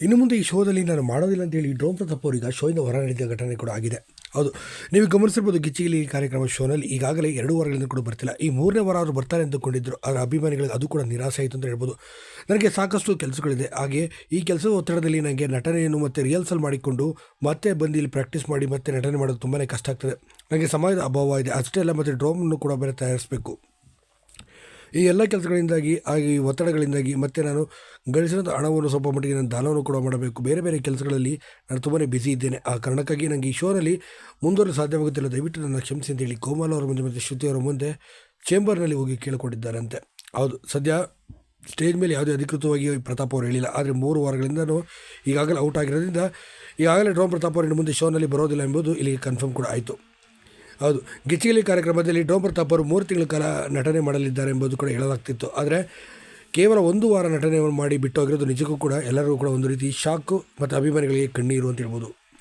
ಇನ್ನು ಮುಂದೆ ಈ ಶೋದಲ್ಲಿ ನಾನು ಮಾಡೋದಿಲ್ಲ ಅಂತೇಳಿ ಡ್ರೋನ್ ಪ್ರತಾಪ್ ಅವರೀಗ ಶೋಯಿಂದ ಹೊರ ನಡೆದ ಘಟನೆ ಕೂಡ ಆಗಿದೆ. ಹೌದು, ನೀವು ಗಮನಿಸಿರ್ಬೋದು ಗಿಚ್ಚಿಗಿಲಿ ಕಾರ್ಯಕ್ರಮ ಶೋನಲ್ಲಿ ಈಗಾಗಲೇ ಎರಡು ವಾರಗಳಿಂದ ಕೂಡ ಬರ್ತಿಲ್ಲ. ಈ ಮೂರನೇ ವಾರ ಅವರು ಬರ್ತಾರೆ ಅಂದುಕೊಂಡಿದ್ದರು ಅದರ ಅಭಿಮಾನಿಗಳಿಗೆ ಅದು ಕೂಡ ನಿರಾಸೆ ಆಯಿತು ಅಂತ ಹೇಳ್ಬೋದು. ನನಗೆ ಸಾಕಷ್ಟು ಕೆಲಸಗಳಿದೆ. ಹಾಗೆ ಈ ಕೆಲಸದ ಒತ್ತಡದಲ್ಲಿ ನನಗೆ ನಟನೆಯನ್ನು ಮತ್ತು ರಿಹರ್ಸಲ್ ಮಾಡಿಕೊಂಡು ಮತ್ತೆ ಬಂದು ಇಲ್ಲಿ ಪ್ರಾಕ್ಟೀಸ್ ಮಾಡಿ ಮತ್ತೆ ನಟನೆ ಮಾಡೋದು ತುಂಬಾ ಕಷ್ಟ ಆಗ್ತದೆ. ನನಗೆ ಸಮಯದ ಅಭಾವ ಇದೆ. ಅಷ್ಟೇ ಅಲ್ಲ, ಮತ್ತು ಡ್ರೋಮನ್ನು ಕೂಡ ಬೇರೆ ತಯಾರಿಸಬೇಕು. ಈ ಎಲ್ಲ ಕೆಲಸಗಳಿಂದಾಗಿ ಈ ಒತ್ತಡಗಳಿಂದಾಗಿ ಮತ್ತು ನಾನು ಗಳಿಸಿದ ಹಣವನ್ನು ಸ್ವಲ್ಪ ಮಟ್ಟಿಗೆ ನಾನು ದಾನವನ್ನು ಕೂಡ ಮಾಡಬೇಕು. ಬೇರೆ ಬೇರೆ ಕೆಲಸಗಳಲ್ಲಿ ನಾನು ತುಂಬಾ ಬ್ಯುಸಿ ಇದ್ದೇನೆ. ಆ ಕಾರಣಕ್ಕಾಗಿ ನನಗೆ ಈ ಶೋನಲ್ಲಿ ಮುಂದುವರೆದು ಸಾಧ್ಯವಾಗುತ್ತಿಲ್ಲ. ದಯವಿಟ್ಟು ನನ್ನ ಕ್ಷಮಿಸಿ ಅಂತೇಳಿ ಕೋಮಲ್ ಅವರ ಮುಂದೆ ಮತ್ತು ಶ್ರುತಿ ಅವರ ಮುಂದೆ ಚೇಂಬರ್ನಲ್ಲಿ ಹೋಗಿ ಕೇಳಿಕೊಂಡಿದ್ದಾರಂತೆ. ಹೌದು, ಸದ್ಯ ಸ್ಟೇಜ್ ಮೇಲೆ ಯಾವುದೇ ಅಧಿಕೃತವಾಗಿ ಪ್ರತಾಪ್ ಅವರು ಹೇಳಿಲ್ಲ. ಆದರೆ ಮೂರು ವಾರಗಳಿಂದನೂ ಈಗಾಗಲೇ ಔಟ್ ಆಗಿರೋದ್ರಿಂದ, ಈಗಾಗಲೇ ಡ್ರೋಮ್ ಪ್ರತಾಪ್ ಅವರು ಇನ್ನು ಮುಂದೆ ಶೋನಲ್ಲಿ ಬರೋದಿಲ್ಲ ಎಂಬುದು ಇಲ್ಲಿಗೆ ಕನ್ಫರ್ಮ್ ಕೂಡ ಆಯಿತು. ಹೌದು. ಗಿಚ್ಚಿಗಿಲಿ ಕಾರ್ಯಕ್ರಮದಲ್ಲಿ ಡೋಮ್ ಪ್ರತಾಪ್ ಅವರು ಮೂರು ತಿಂಗಳ ಕಾಲ ನಟನೆ ಮಾಡಲಿದ್ದಾರೆ ಎಂಬುದು ಕೂಡ ಹೇಳಲಾಗ್ತಿತ್ತು. ಆದರೆ ಕೇವಲ ಒಂದು ವಾರ ನಟನೆ ಮಾಡಿ ಬಿಟ್ಟು ಹೋಗಿರೋದು ನಿಜಕ್ಕೂ ಕೂಡ ಎಲ್ಲರಿಗೂ ಕೂಡ ಒಂದು ರೀತಿ ಶಾಕು ಮತ್ತು ಅಭಿಮಾನಿಗಳಿಗೆ ಕಣ್ಣೀರು ಅಂತ ಹೇಳ್ಬೋದು.